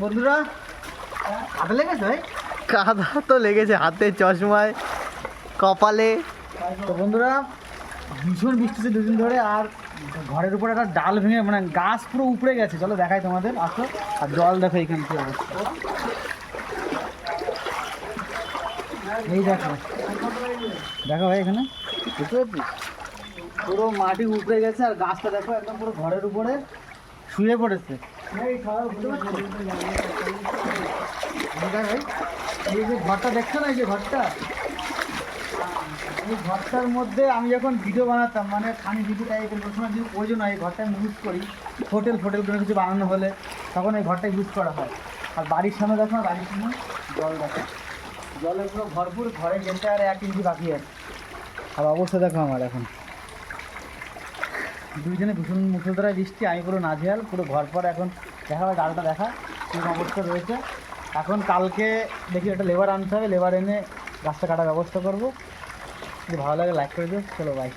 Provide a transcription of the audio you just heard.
বন্ধুরা হাতে লেগেছে ভাই? কাদা তো লেগেছে হাতে চশমায় কপালে। তো বন্ধুরা ভীষণ বৃষ্টি হচ্ছে দুদিন ধরে আর ঘরের উপরে একটা ডাল ভেঙে মানে গাছ পুরো উপড়ে গেছে। চলো দেখাই তোমাদের আসো আর জল দেখো এখানে থেকে অবস্থা। এই দেখো দেখো ভাই এখানে। বুঝতে পারছিস? পুরো মাটি উপড়ে গেছে আর গাছটা দেখো একদম পুরো ঘরের উপরে শুয়ে পড়েছে। এই যে ঘরটা দেখছ না, এই যে ঘরটা? এই ঘরটার মধ্যে আমি যখন ভিডিও বানাতাম মানে খানি ভিডিও টাইপের সময় যদি প্রয়োজন হয় এই ঘরটা আমি ইউজ করি। হোটেল, ফোটেল কোনো কিছু বানানো হলে তখন এই ঘরটা ইউজ করা হয়। আর বাড়ির সামনে দেখো না, বাড়ির সামনে জল দেখো। জলের পুরো ভরপুর, ঘরে যেতে আর এক ইঞ্চি বাকি আছে। আর অবস্থা দেখো আমার এখন। দুইজনে ভীষণ মুসলধারায় বৃষ্টি, আমি পুরো নাজেহাল, পুরো ঘর পর এখন দেখা হয় ডালটা দেখা কী অবস্থা রয়েছে। এখন কালকে দেখি একটা লেবার আনতে হবে লেবার এনে গাছটা কাটার ব্যবস্থা করব। যদি ভালো লাগে লাইক করে দিও, চলো বাই